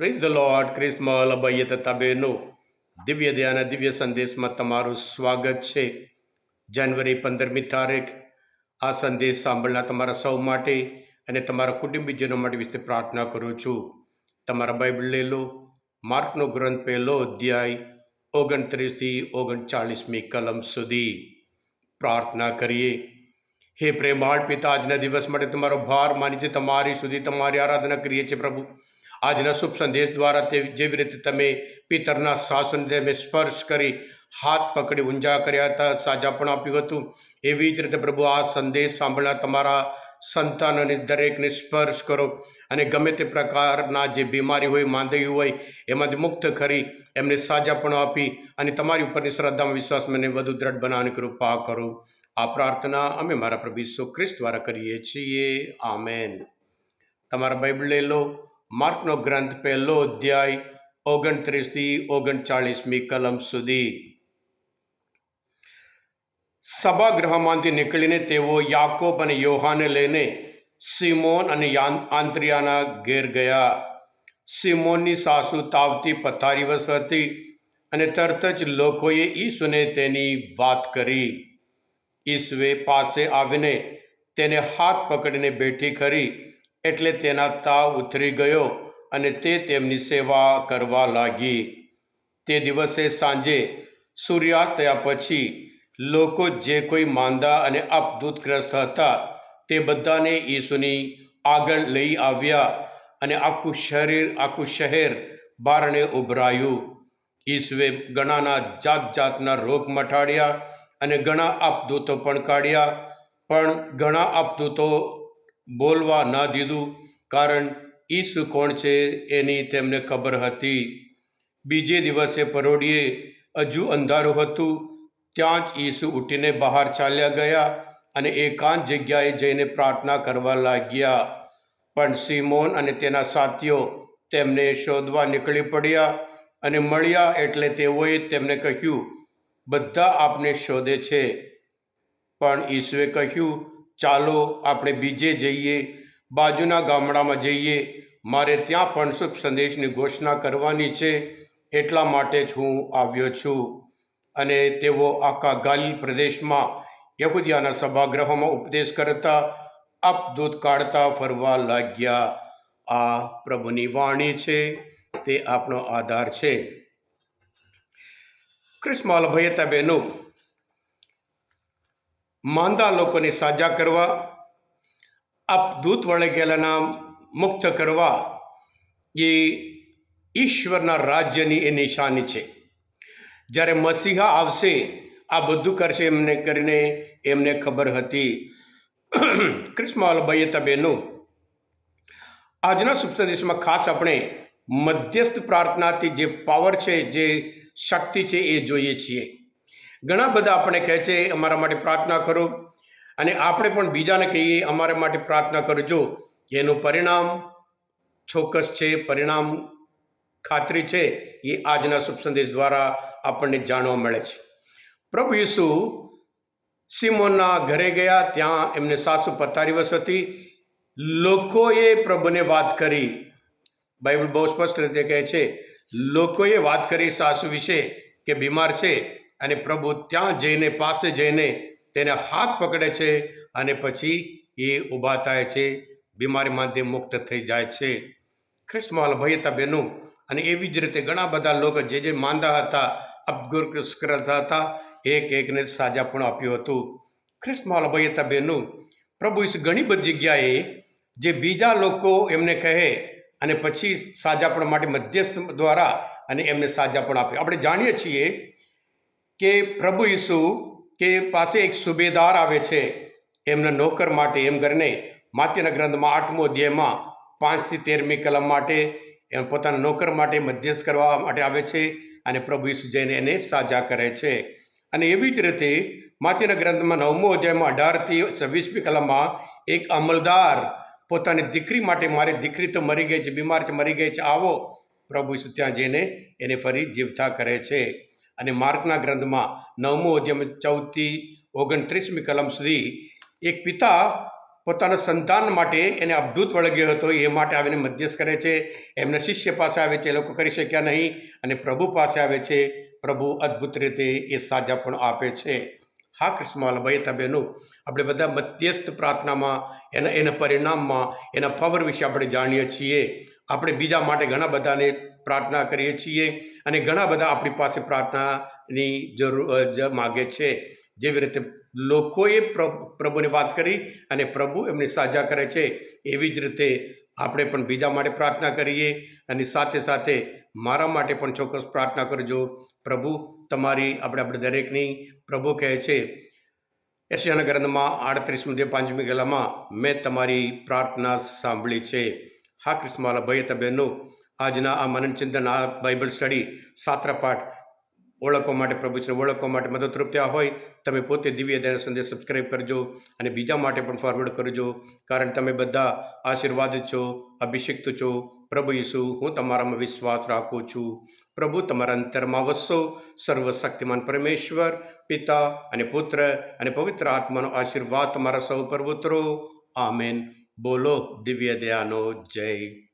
Praise the Lord ક્રિસ્મલ અભય તથા બહેનો દિવ્ય ધ્યાન દિવ્ય સંદેશમાં તમારું સ્વાગત છે જાન્યુઆરી પંદરમી તારીખ આ સંદેશ સાંભળનાર તમારા સૌ માટે અને તમારા કુટુંબીજનો માટે વિશે પ્રાર્થના કરું છું તમારા બાઇબલ લઈ લો માર્કનો ગ્રંથ પહેલો અધ્યાય ઓગણત્રીસથી ઓગણચાળીસમી કલમ સુધી પ્રાર્થના કરીએ હે પ્રેમાળ પિતા આજના દિવસ માટે તમારો ભાર માની છે તમારી સુધી તમારી આરાધના કરીએ છીએ પ્રભુ આજના શુભ સંદેશ દ્વારા તે જેવી રીતે તમે પિતરના શાસન તમે સ્પર્શ કરી, હાથ પકડી ઊંઝા કર્યા હતા, સાજા પણ આપ્યું હતું. એવી જ રીતે પ્રભુ આ સંદેશ સાંભળનાર તમારા સંતાનોને દરેકને સ્પર્શ કરો. અને ગમે તે પ્રકારના જે બીમારી હોય, માંદગી હોય, એમાંથી મુક્ત કરી એમને સાજાપણ આપી અને તમારી ઉપરની શ્રદ્ધામાં વિશ્વાસ મને વધુ દ્રઢ બનાવવાની કૃપા કરો. આ પ્રાર્થના અમે મારા પ્રભુ ઈસુ ખ્રિસ્ત દ્વારા કરીએ છીએ. આમેન. તમારા બાઇબલ લઈ લો. માર્કનો ગ્રંથ પહેલો અધ્યાય, ઓગણત્રીસથી ઓગણચાળીસમી કલમ સુધી. સભાગૃહમાંથી નીકળીને તેઓ યાકોબ અને યોહાને લઈને સિમોન અને યાન- આંત્રિયાના ઘેર ગયા. સિમોનની સાસુ તાવતી પથારીવશ હતી અને તરત જ લોકોએ ઈસુને તેની વાત કરી. ઈસુએ પાસે આવીને તેને હાથ પકડીને બેઠી કરી. એટલે તેના તાવ ઉતરી ગયો અને તે તેમની સેવા કરવા લાગી. તે દિવસે સાંજે સૂર્યાસ્ત થયા પછી લોકો જે કોઈ માંદા અને અપદૂતગ્રસ્ત હતા તે બધાને ઈસુની આગળ લઈ આવ્યા અને આખું શરીર, આખું શહેર બારણે ઉભરાયું. ઈસુએ ઘણાના જાત જાતના રોગ મટાડ્યા અને ઘણા અપદૂતો પણ કાઢ્યા, પણ ઘણા આપદૂતો બોલવા ન દીધું, કારણ ઈસુ કોણ છે એની તેમને ખબર હતી. બીજે દિવસે પરોડીએ હજુ અંધારું હતું, ત્યાં જ ઈસુ ઉઠીને બહાર ચાલ્યા ગયા અને એકાંત જગ્યાએ જઈને પ્રાર્થના કરવા લાગ્યા. પણ સિમોન અને તેના સાથીઓ તેમને શોધવા નીકળી પડ્યા અને મળ્યા એટલે તેઓએ તેમને કહ્યું, બધા આપને શોધે છે. પણ ઈસુએ કહ્યું ચાલો આપણે બીજે જઈએ, બાજુના ગામડામાં જઈએ. મારે ત્યાં પણ શુભ સંદેશની ઘોષણા કરવાની છે. એટલા માટે જ હું આવ્યો છું. અને તેઓ આખા ગાલિલ પ્રદેશમાં યહુદિયાના સભાગૃહોમાં ઉપદેશ કરતા અપદૂત કાઢતા ફરવા લાગ્યા. આ પ્રભુની વાણી છે, તે આપણો આધાર છે. ક્રિસ્માલ ભયતા બહેનો માંદા લોકોને સાજા કરવા અપદૂત વળે ગયેલાના મુક્ત કરવા, એ ઈશ્વરના રાજ્યની એ નિશાની છે. જ્યારે મસીહા આવશે, આ બધું કરશે એમને કરીને એમને ખબર હતી. ક્રિસ્માલ ભયતા બહેનો આજના સુપ્તદેશમાં ખાસ આપણે મધ્યસ્થ પ્રાર્થનાથી જે પાવર છે, જે શક્તિ છે એ જોઈએ છીએ. ઘણા બધા આપણે કહે છે, અમારા માટે પ્રાર્થના કરો. અને આપણે પણ બીજાને કહીએ, અમારા માટે પ્રાર્થના કરજો એનું પરિણામ ચોક્કસ છે, પરિણામ ખાતરી છે, એ આજના શુભ સંદેશ દ્વારા આપણને જાણવા મળે છે. પ્રભુ ઈસુ સિમોનના ઘરે ગયા, ત્યાં એમને સાસુ પથારીવશ હતી લોકોએ પ્રભુને વાત કરી. બાઇબલ બહુ સ્પષ્ટ રીતે કહે છે, લોકોએ વાત કરી સાસુ વિશે કે બીમાર છે અને પ્રભુ ત્યાં જઈને, પાસે જઈને તેને હાથ પકડે છે અને પછી એ ઊભા થાય છે, બીમારીમાંથી મુક્ત થઈ જાય છે. ખ્રિસ્તમાલ ભયતા બહેનો અને એવી જ રીતે ઘણા બધા લોકો જે જે માંદા હતા અપગુરસ્ત હતા, એક એકને સાજા પણ આપ્યું હતું. ખ્રિસ્તમાલ ભયતા બહેનું પ્રભુ ઘણી બધી જગ્યાએ જે બીજા લોકો એમને કહે અને પછી સાજાપણ માટે મધ્યસ્થ દ્વારા અને એમને સાજા પણ આપે. આપણે જાણીએ છીએ કે પ્રભુ ઈસુ કે પાસે એક સુબેદાર આવે છે, એમના નોકર માટે એમ કરીને માત્યના ગ્રંથમાં આઠમો અધ્યાયમાં પાંચથી તેરમી કલમ માટે એમ પોતાના નોકર માટે મધ્યસ્થ કરવા માટે આવે છે અને પ્રભુ ઈસુ જઈને એને સાજા કરે છે. અને એવી જ રીતે માત્યના ગ્રંથમાં નવમો અધ્યાયમાં અઢારથી છવ્વીસમી કલમમાં એક અમલદાર પોતાની દીકરી માટે, મારી દીકરી તો મરી ગઈ છે, બીમાર છે, મરી ગઈ છે, આવો. પ્રભુ ઈસુ ત્યાં જઈને એને ફરી જીવતા કરે છે. અને માર્કના ગ્રંથમાં નવમો અધ્યમ ચૌદથી ઓગણત્રીસમી કલમ સુધી એક પિતા પોતાના સંતાન માટે એને અબદૂત વળગ્યો હતો. એ માટે આવીને મધ્યસ્થ કરે છે. એમને શિષ્ય પાસે આવે છે. એ લોકો કરી શક્યા નહીં અને પ્રભુ પાસે આવે છે. પ્રભુ અદ્ભુત રીતે એ સાજા પણ આપે છે. હા કૃષ્ણ ભાઈ તબેનું આપણે બધા મધ્યસ્થ પ્રાર્થનામાં, એના એના પરિણામમાં, એના પાવર વિશે આપણે જાણીએ છીએ. આપણે બીજા માટે ઘણા બધાને પ્રાર્થના કરીએ છીએ અને ઘણા બધા આપણી પાસે પ્રાર્થનાની જરૂર માગે છે. જેવી રીતે લોકોએ પ્ર- પ્રભુની વાત કરી અને પ્રભુ એમને સાજા કરે છે, એવી જ રીતે આપણે પણ બીજા માટે પ્રાર્થના કરીએ અને સાથે સાથે મારા માટે પણ ચોક્કસ પ્રાર્થના કરજો. પ્રભુ, તમારી આપણે આપણે દરેકની, પ્રભુ કહે છે એશિયાના ગ્રંથમાં આડત્રીસમી જે પાંચમી ગલામાં મેં તમારી પ્રાર્થના સાંભળી છે. હા કૃષ્ણમાલા ભાઈ તબેનો આજના આ મનન ચિંતન, આ બાઇબલ સ્ટડી સાત્ર પાઠ ઓળખવા માટે પ્રભુને ઓળખવા માટે મદદરૂપ થયા હોય, તમે પોતે દિવ્ય દયા સંદેશ સબસ્ક્રાઈબ કરજો અને બીજા માટે પણ ફોરવર્ડ કરજો. કારણ તમે બધા આશીર્વાદ છો, અભિષિક્ત છો. પ્રભુ ઈસુ, હું તમારામાં વિશ્વાસ રાખું છું. પ્રભુ, તમારા અંતરમાં વસો. સર્વશક્તિમાન પરમેશ્વર, પિતા અને પુત્ર અને પવિત્ર આત્માનો આશીર્વાદ તમારા સૌ પર ઉતરો. આમેન. બોલો, દિવ્ય દયાનો જય.